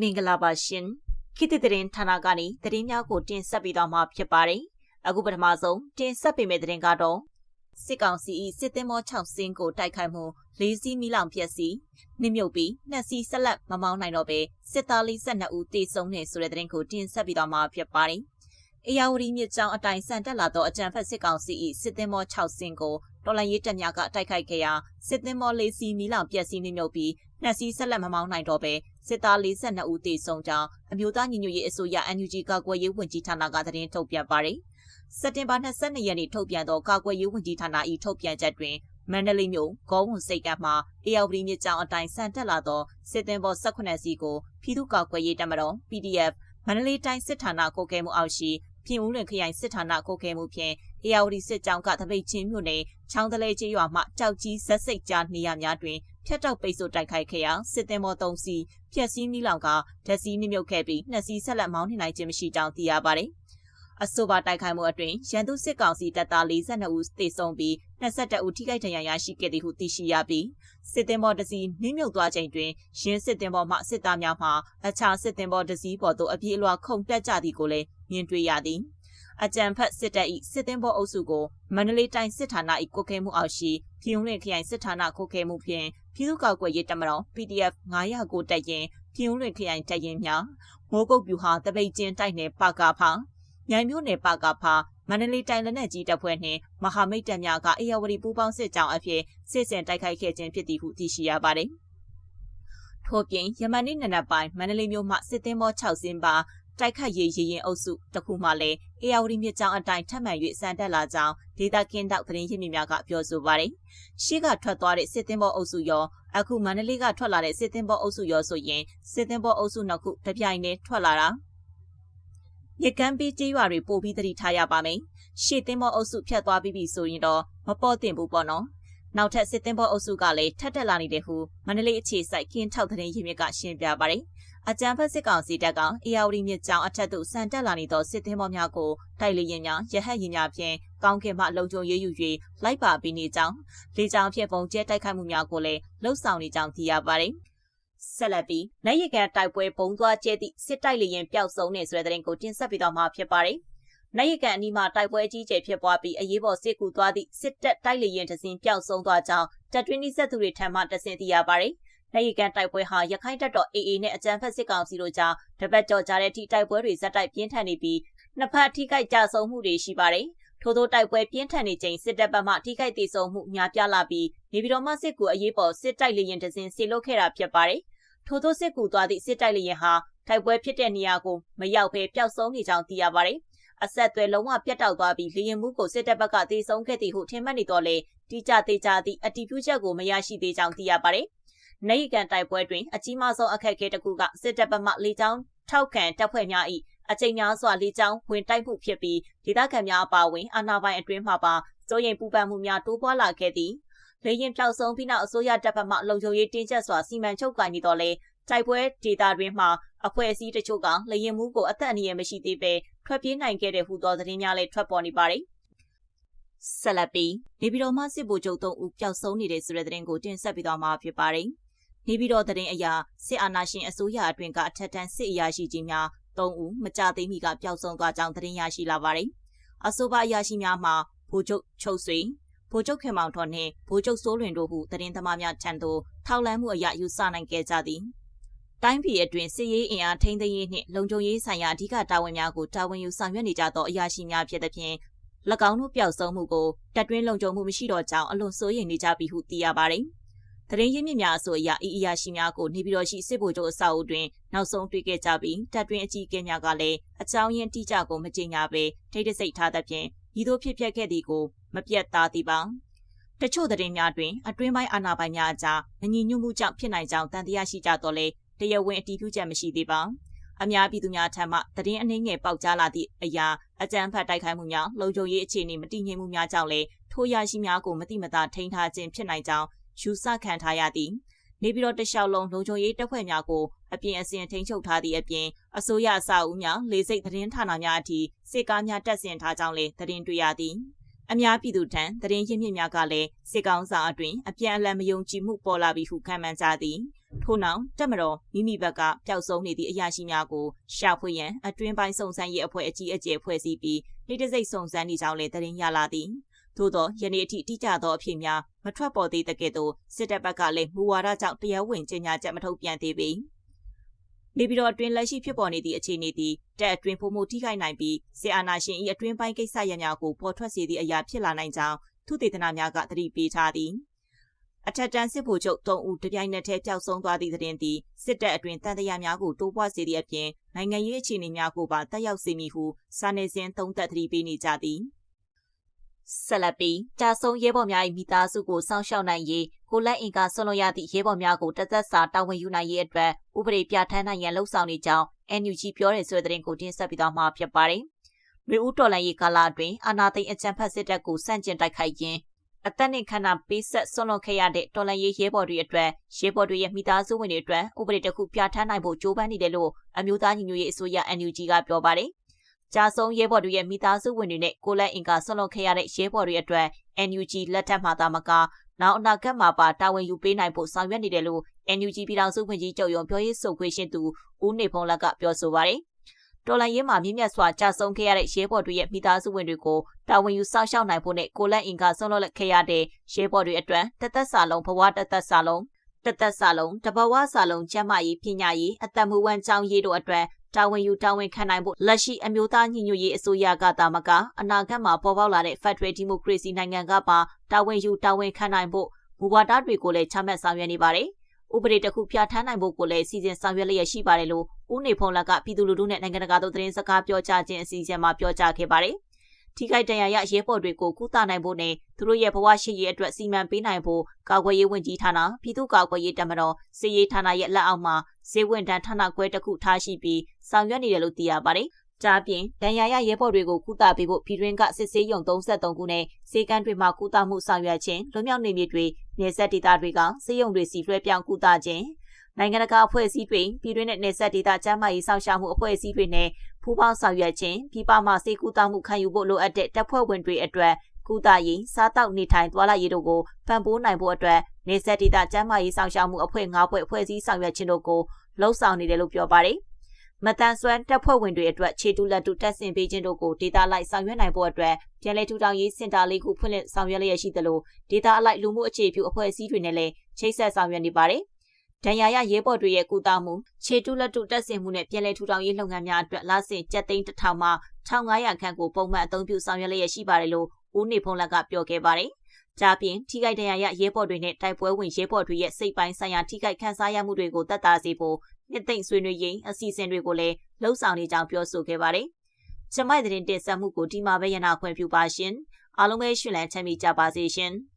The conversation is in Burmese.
မင်္ဂလာပါရှင်ခေတ်သစ်သတင်းဌာနကနေသတင်းများကိုတင်ဆက်ပေးသွားမှာဖြစ်ပါတယ်အခုပထမဆုံးတင်ဆက်ပေးမယ့်သတင်းကတော့စစ်ကောင်စီ၏စစ်သည်မော6စင်းကိုတိုက်ခိုက်မှု၄စီးမိလောင်ပြက်စီနှိမြုပ်ပြီးနှစ်စီးဆက်လက်မမောင်းနိုင်တော့ပဲစစ်သား42ဦးတေဆုံးနေဆိုတဲ့သတင်းကိုတင်ဆက်ပေးသွားမှာဖြစ်ပါတယ်အေယာဝတီမြစ်ကြောင်းအတိုင်းဆန်တက်လာသောအကြံဖက်စစ်ကောင်စီ၏စစ်သည်မော6စင်းကိုတော်လန်ရေးတပ်များကတိုက်ခိုက်ခဲ့ရာစစ်သည်မော၄စီးမိလောင်ပြက်စီနှိမြုပ်ပြီး နှစ်စီးဆက်လက်မမောင်းနိုင်တော့ပဲစစ်သား42ဦးသေဆုံးကြောင်းအမျိုးသားညီညွတ်ရေးအစိုးရ NUG ကာကွယ်ရေးဝန်ကြီးဌာနကသတင်းထုတ်ပြန်ပါတယ်။စက်တင်ဘာ22ရက်နေ့ထုတ်ပြန်သောကာကွယ်ရေးဝန်ကြီးဌာန၏ထုတ်ပြန်ချက်တွင်မန္တလေးမြို့ဂေါဝန်စိတ်ကမှအေယာဝတီမြစ်ကြောင်းအတိုင်းဆန်တက်လာသောစစ်သည်ဘော18စီးကိုပြည်သူ့ကာကွယ်ရေးတပ်မတော် PDF မန္တလေးတိုင်းစစ်ဌာနကိုကဲမှုအောက်ရှိပြင်ဦးလွင်ခရိုင်စစ်ဌာနကိုကဲမှုဖြင့် အေယာဝတီစစ်ကြောင်းကတပိတ်ချင်းမြို့နယ်ချောင်းတလဲကျေးရွာမှကြောက်ကြီးဇက်စိတ်ကြားနေရာများတွင်ဖျက်တောက်ပိတ်ဆို့တိုက်ခိုက်ခဲ့ရာစစ်သည်မော်3စီးဖျက်ဆီးမိလောင်ကဓာတ်စီးနှမြုပ်ခဲ့ပြီးနှစ်စီးဆက်လက်မောင်းနှင်နိုင်ခြင်းမရှိကြောင်းသိရပါတယ်။အဆိုပါတိုက်ခိုက်မှုအတွင်းရန်သူစစ်ကောင်စီတပ်သား42ဦးသေဆုံးပြီး22ဦးထိခိုက်ဒဏ်ရာရရှိခဲ့သည်ဟုသိရှိရပြီးစစ်သည်မော်တစီနှမြုပ်သွားချိန်တွင်ရင်းစစ်သည်မော်မှစစ်သားများမှအခြားစစ်သည်မော်တစီပေါ်သို့အပြေးအလွှာခုန်တက်ကြသည်ကိုလည်းမြင်တွေ့ရသည်။ အကြံဖက်စစ်တပ်၏စစ်သည်ဘောအုပ်စုကိုမန္တလေးတိုင်းစစ်ဌာန၏ကိုခဲမှုအောက်ရှိပြည်ုံလင်ခရိုင်စစ်ဌာနကိုခဲမှုဖြင့်ပြည်သူ့ကောက်ွယ်ရေးတမတော် PDF 900ကိုတက်ရင်ပြည်ုံလင်ခရိုင်တက်ရင်များမိုးကုတ်ပြူဟာတပိတ်ကျင်းတိုက်နယ်ပါကာဖာမြိုင်မြို့နယ်ပါကာဖာမန္တလေးတိုင်းလက်နက်ကြီးတပ်ဖွဲ့နှင့်မဟာမိတ်တပ်များကအေယာဝတီပူးပေါင်းစစ်ကြောင်းအဖြစ်စစ်စင်တိုက်ခိုက်ခဲ့ခြင်းဖြစ်သည်ဟုသိရှိရပါတယ်။ထို့ပြင်ယမန်နေ့နနက်ပိုင်းမန္တလေးမြို့မှစစ်သည်မော6စင်းပါ တိုက်ခတ်ရေးရေရင်အုပ်စုတခုမှလည်းအေယာဝတီမြစ်ကြောင်းအတိုင်းထပ်မံ၍စံတက်လာကြောင်းဒေတာကင်းတောက်သတင်းရင်းမြစ်များကပြောဆိုပါတယ်။ရှေ့ကထွက်သွားတဲ့စစ်သင်းဘောအုပ်စုရောအခုမန္တလေးကထွက်လာတဲ့စစ်သင်းဘောအုပ်စုရောဆိုရင်စစ်သင်းဘောအုပ်စုနှစ်ခုတပြိုင်တည်းထွက်လာတာမြကမ်းပေးကြေးရွာတွေပို့ပြီးသတိထားရပါမယ်။ရှေ့သင်းဘောအုပ်စုဖြတ်သွားပြီးပြီဆိုရင်တော့မပေါ်တင်ဘူးပေါ့နော်။နောက်ထပ်စစ်သင်းဘောအုပ်စုကလည်းထပ်တက်လာနေတဲ့ဟုမန္တလေးအခြေစိုက်ကင်းထောက်သတင်းရင်းမြစ်ကရှင်းပြပါတယ်။ အကြံဖက်စစ်ကောင်စီတပ်ကအေယာဝတီမြစ်ကြောင်းအထက်သို့ဆန်တက်လာနေသောစစ်သင်းဘောများကိုတိုက်လေရင်များရဟတ်ရင်များဖြင့်ကောင်းကင်မှလုံခြုံရေးယူ၍လိုက်ပါပြီးနေကြောင်းလေကြောင်းဖြင့်ပုံကျဲတိုက်ခိုက်မှုများကိုလည်းလှုပ်ဆောင်နေကြောင်းသိရပါတယ်။ဆက်လက်ပြီးနိုင်ရကန်တိုက်ပွဲဘုံသွားကျဲသည့်စစ်တိုက်လေရင်ပျောက်ဆုံးနေဆိုတဲ့တဲ့ရင်ကိုတင်ဆက်ပေးတော့မှာဖြစ်ပါတယ်။နိုင်ရကန်အနီးမှာတိုက်ပွဲအကြီးကျယ်ဖြစ်ပွားပြီးအရေးပေါ်စစ်ကူသွားသည့်စစ်တပ်တိုက်လေရင်တစင်းပျောက်ဆုံးသွားကြောင်းတပ်တွင်းနှိစက်သူတွေထံမှတစင်သိရပါတယ်။ လက်ရည်ကန်တိုက်ပွဲဟာရခိုင်တပ်တော် AA နဲ့အကြမ်းဖက်စစ်ကောင်စီတို့ကြားတပတ်ကျော်ကြာတဲ့အထိတိုက်ပွဲတွေဇက်တိုက်ပြင်းထန်နေပြီးနှစ်ဖက်ထိခိုက်ကြဆုံးမှုတွေရှိပါတယ်။ထို့သောတိုက်ပွဲပြင်းထန်နေချိန်စစ်တပ်ဘက်မှထိခိုက်ဒေဆုံးမှုများပြားလာပြီးနေပြည်တော်မှစစ်ကူအရေးပေါ်စစ်တိုက်လေရင်တစဉ်ဆေလွတ်ခဲ့တာဖြစ်ပါတယ်။ထို့သောစစ်ကူသွားသည့်စစ်တိုက်လေရင်ဟာတိုက်ပွဲဖြစ်တဲ့နေရာကိုမရောက်ဘဲပျောက်ဆုံးနေကြောင်းသိရပါတယ်။အဆက်အသွယ်လုံးဝပြတ်တောက်သွားပြီးလေရင်မှုကိုစစ်တပ်ဘက်ကတေဆုံးခဲ့သည်ဟုထင်မှတ်နေတော့လေတိကျသေးကြသည့်အတီးပြုချက်ကိုမရရှိသေးကြောင်းသိရပါတယ်။ နေရီကန်တိုက်ပွဲတွင်အကြီးမားဆုံးအခက်အခဲတစ်ခုကစစ်တပ်ဗမာလေကြောင်းထောက်ခံတပ်ဖွဲ့များ၏အကြိမ်များစွာလေကြောင်းဝင်တိုက်မှုဖြစ်ပြီးဒေသခံများအပါအဝင်အာဏာပိုင်အတွင်းမှပါစိုးရိမ်ပူပန်မှုများတိုးပွားလာခဲ့သည်လေရင်ပြောက်ဆုံးပြီးနောက်အစိုးရတပ်ဖက်မှလုံခြုံရေးတင်းကျပ်စွာစီမံချုပ်ကိုင်နေတော့လေတိုက်ပွဲဒေတာတွင်မှအဖွဲ့အစည်းတချို့ကလေရင်မှုကိုအသက်အန္တရာယ်မရှိသေးပဲထွက်ပြေးနိုင်ခဲ့တဲ့ဟူသောသတင်းများလည်းထွက်ပေါ်နေပါတယ်ဆက်လက်ပြီးနေပြည်တော်မှစစ်ဗိုလ်ချုပ်၃ဦးပျောက်ဆုံးနေတဲ့ဆိုတဲ့သတင်းကိုတင်ဆက်ပေးသွားမှာဖြစ်ပါတယ်။ နေပြည်တော်သတင်းအရစစ်အာဏာရှင်အစိုးရအတွင်းကအထက်တန်းစစ်အရာရှိကြီးများ၃ဦးမကြသိမိကပျောက်ဆုံးသွားကြောင်းသတင်းရရှိလာပါတယ်။အဆိုပါအရာရှိများမှာဗိုလ်ချုပ်ချုပ်ဆွေဗိုလ်ချုပ်ခင်မောင်ထွန်းနှင့်ဗိုလ်ချုပ်စိုးလွင်တို့ဟုသတင်းသမားများထံသို့ထောက်လန်းမှုအရယူဆနိုင်ခဲ့ကြသည်။တိုင်းပြည်အတွင်းစစ်ရေးအင်အားထိန်းသိမ်းရေးနှင့်လုံခြုံရေးဆိုင်ရာအဓိကတာဝန်များကိုတာဝန်ယူဆောင်ရွက်နေကြသောအရာရှိများဖြစ်သဖြင့်၎င်းတို့ပျောက်ဆုံးမှုကိုတပ်တွင်းလုံခြုံမှုမရှိတော့ကြောင်းအလွန်စိုးရိမ်နေကြပြီဟုသိရပါတယ်။ သတင်းရင်းမြစ်များအဆိုအရအီအီယာရှိများကိုနေပြည်တော်ရှိစစ်ဗိုလ်ချုပ်အဆောက်အဦတွင်နောက်ဆုံးတွေ့ခဲ့ကြပြီးတပ်တွင်အကြီးအကဲများကလည်းအကြောင်းရင်းတိကျကိုမကြေညာဘဲထိတ်တဆိတ်ထားသဖြင့်ဤသို့ဖြစ်ပျက်ခဲ့သည်ကိုမပြတ်သားသည်ပါတချို့သတင်းများတွင်အတွင်းပိုင်းအာဏာပိုင်များအကြားမညီညွတ်မှုကြောင့်ဖြစ်နိုင်ကြောင်းတန်တရားရှိကြတော့လေတရားဝင်အတည်ပြုချက်မရှိသေးပါအများပြည်သူများထံမှသတင်းအနှင်းငယ်ပေါက်ကြားလာသည့်အရာအကြမ်းဖက်တိုက်ခိုက်မှုများလုံခြုံရေးအခြေအနေမတည်ငြိမ်မှုများကြောင့်လည်းထိုရရှိများကိုမတိမတာထိန်းထားခြင်းဖြစ်နိုင်ကြောင်း ယူဆခံထားရသည်နေပြည်တော်တလျှောက်လုံးလုံခြုံရေးတပ်ဖွဲ့များကိုအပြင်အစင်ထိန်းချုပ်ထားသည့်အပြင်အစိုးရအဆောက်အဦများလေစိတ်သတင်းဌာနများအထိစစ်ကားများတပ်ဆင်ထားကြောင်းလည်းသတင်းတွေ့ရသည်အများပြည်သူထံသတင်းရင်းမြစ်များကလည်းစစ်ကောင်စာအတွင်အပြန်အလှန်မယုံကြည်မှုပေါ်လာပြီးဟုခံမှန်းကြသည်ထို့နောက်တက်မတော်မိမိဘက်ကပျောက်ဆုံးနေသည့်အရာရှိများကိုရှာဖွေရန်အတွင်းပိုင်းစုံစမ်းရေးအဖွဲ့အကြီးအကျယ်ဖွဲ့စည်းပြီးလိတစိတ်စုံစမ်းနေကြောင်းလည်းသတင်းရလာသည် သို့သောယနေ့အထိတိကျသောအဖြစ်များမထွက်ပေါ်သေးတဲ့ကဲ့သို့စစ်တပ်ဘက်ကလည်းမူဝါဒကြောင့်တရားဝင်ကြေညာချက်မထုတ်ပြန်သေးပေနေပြည်တော်အတွင်းလက်ရှိဖြစ်ပေါ်နေသည့်အခြေအနေသည်တက်အတွင်းပုံမှုထိခိုက်နိုင်ပြီးဆီအာနာရှင်၏အတွင်းပိုင်းကိစ္စရပ်များကိုပေါ်ထွက်စေသည့်အရာဖြစ်လာနိုင်ကြောင်းသူတေသနာများကသတိပေးထားသည်အထက်တန်းစစ်ဗိုလ်ချုပ်၃ဦးတပြိုင်နက်တည်းပျောက်ဆုံးသွားသည့်သတင်းသည်စစ်တပ်အတွင်းတန်တရားများကိုတိုးပွားစေသည့်အပြင်နိုင်ငံရေးအခြေအနေများကိုပါတက်ရောက်စေမည်ဟုစာနယ်ဇင်းသုံးသပ်သတိပေးနေကြသည် ဆက်လက်ပြီးကြာဆုံးရဲဘော်များ၏မိသားစုကိုစောင့်ရှောက်နိုင်ရေးကိုလက်အင်ကဆွလွန်ရသည့်ရဲဘော်များကိုတသက်စာတာဝန်ယူနိုင်ရေးအတွက်ဥပဒေပြဋ္ဌာန်းနိုင်ရန်လှုံ့ဆော်နေကြောင်း NUG ပြောတဲ့ဆိုတဲ့သတင်းကိုတင်ဆက်ပြီးတော့မှာဖြစ်ပါတယ်။မြို့ဦးတော်လိုင်းရေးကာလအတွင်းအာနာသိန်းအကြံဖတ်စစ်တပ်ကိုစန့်ကျင်တိုက်ခိုက်ရင်းအသက်နှင့်ခန္ဓာပေးဆက်ဆွလွန်ခဲ့ရတဲ့တော်လန်ရေးရဲဘော်တွေအတွက်ရဲဘော်တွေရဲ့မိသားစုဝင်တွေအတွက်ဥပဒေတစ်ခုပြဋ္ဌာန်းနိုင်ဖို့ကြိုးပမ်းနေတယ်လို့အမျိုးသားညီညွတ်ရေးအစိုးရ NUG ကပြောပါတယ်။ ကြာဆုံးရဲဘော်တွေရဲ့မိသားစုဝင်တွေနဲ့ကိုလက်အင်ကဆွလွန်ခဲ့ရတဲ့ရဲဘော်တွေအတွက် NUG လက်ထက်မှာသာမကနောက်အနာဂတ်မှာပါတာဝန်ယူပေးနိုင်ဖို့ဆောင်ရွက်နေတယ်လို့ NUG ပြည်ထောင်စုဝန်ကြီးချုပ်ရုံပြောရေးဆိုခွင့်ရှိသူဦးနေဖုံးလက်ကပြောဆိုပါတယ်။တော်လိုင်းရဲမှာမြင့်မြတ်စွာကြာဆုံးခဲ့ရတဲ့ရဲဘော်တွေရဲ့မိသားစုဝင်တွေကိုတာဝန်ယူစောင့်ရှောက်နိုင်ဖို့နဲ့ကိုလက်အင်ကဆွလွန်လက်ခဲ့ရတဲ့ရဲဘော်တွေအတွက်တသက်စာလုံးဘဝတသက်စာလုံးတသက်စာလုံးတဘဝစာလုံးကျမ်းမာရေးပညာရေးအသက်မွေးဝမ်းကြောင်းရေးတို့အတွက် တာဝန်ယူတာဝန်ခံနိုင်ဖို့လက်ရှိအမျိုးသားညီညွတ်ရေးအစိုးရကတာမကအနာဂတ်မှာပေါ်ပေါက်လာတဲ့ Federal Democracy နိုင်ငံကပါတာဝန်ယူတာဝန်ခံနိုင်ဖို့မူဝါဒတွေကိုလည်းချမှတ်ဆောင်ရွက်နေပါတယ်။ဥပဒေတစ်ခုပြဋ္ဌာန်းနိုင်ဖို့ကိုလည်းစီစဉ်ဆောင်ရွက်လျက်ရှိပါတယ်လို့ဦးနေဖုံးလက်ကပြည်သူလူထုနဲ့နိုင်ငံတကာတို့သတင်းစကားပြောကြားခြင်းအစီအစဉ်မှာပြောကြားခဲ့ပါတယ်။ ထိခိုက်ဒဏ်ရာရရဲဘော်တွေကိုကုသနိုင်ဖို့နဲ့သူတို့ရဲ့ဘဝရှိရေးအတွက်စီမံပေးနိုင်ဖို့ကာကွယ်ရေးဝန်ကြီးဌာနပြည်သူ့ကာကွယ်ရေးတပ်မတော်စစ်ရေးဌာနရဲ့လက်အောက်မှာစေဝန်တန်းဌာနခွဲတစ်ခုထားရှိပြီးဆောင်ရွက်နေတယ်လို့သိရပါတယ်။ကြားပြင်ဒဏ်ရာရရဲဘော်တွေကိုကုသပေးဖို့ပြည်တွင်းကစစ်ဆေးရုံ33ခုနဲ့စေကန်းတွေမှာကုသမှုဆောင်ရွက်ခြင်းလွတ်မြောက်နေမြေတွေနေဆက်ဒေသတွေကစေယုံတွေစီလွှဲပြောင်းကုသခြင်း နိုင်ငံတကာအဖွဲ့အစည်းတွေပြည်တွင်းနဲ့နေဆက်ဒေသကျန်းမာရေးဆောင်ရှားမှုအဖွဲ့အစည်းတွေနဲ့ပူးပေါင်းဆောင်ရွက်ခြင်းပြည်ပမှစေကူတောင်းမှုခံယူဖို့လိုအပ်တဲ့တပ်ဖွဲ့ဝင်တွေအတွက်ကုသရေးစားတောက်နေထိုင်သွားလာရေးတို့ကိုပံ့ပိုးနိုင်ဖို့အတွက်နေဆက်ဒေသကျန်းမာရေးဆောင်ရှားမှုအဖွဲ့၅ဖွဲ့ဖွဲ့စည်းဆောင်ရွက်ခြင်းတို့ကိုလှုံ့ဆော်နေတယ်လို့ပြောပါတယ်။မတန်ဆွမ်းတပ်ဖွဲ့ဝင်တွေအတွက်ခြေတူလက်တူတက်ဆင်ပေးခြင်းတို့ကိုဒေတာလိုက်ဆောင်ရွက်နိုင်ဖို့အတွက်ပြည်내ထူထောင်ရေးစင်တာလေးခုဖွင့်လှစ်ဆောင်ရွက်လျက်ရှိသလိုဒေတာအလိုက်လူမှုအခြေပြုအဖွဲ့အစည်းတွေနဲ့လည်းချိတ်ဆက်ဆောင်ရွက်နေပါတယ်။ ဒဏ်ရာရရဲဘော်တွေရဲ့ကုသမှုခြေတုလက်တုတက်ဆင်မှုနဲ့ပြည်လဲထူထောင်ရေးလုပ်ငန်းများအတွက်လစဉ်ကျပ်သိန်း1000မှ1500ခန့်ကိုပုံမှန်အသုံးပြုဆောင်ရွက်လျက်ရှိပါတယ်လို့ဦးနေဖုံးလက်ကပြောခဲ့ပါတယ်။ကြားပြင်ထိခိုက်ဒဏ်ရာရရဲဘော်တွေနဲ့တိုက်ပွဲဝင်ရဲဘော်တွေရဲ့စိတ်ပိုင်းဆိုင်ရာထိခိုက်ခံစားရမှုတွေကိုတက်တာစေဖို့နှစ်သိမ့်ဆွေးနွေးရေးအစီအစဉ်တွေကိုလည်းလှုံ့ဆော်နေကြောင်းပြောဆိုခဲ့ပါတယ်။ကျမိုက်တဲ့တင်ဆက်မှုကိုဒီမှာပဲရနာခွင့်ပြုပါရှင်။အားလုံးပဲရှင်လန်းချမ်းမြေ့ကြပါစေရှင်။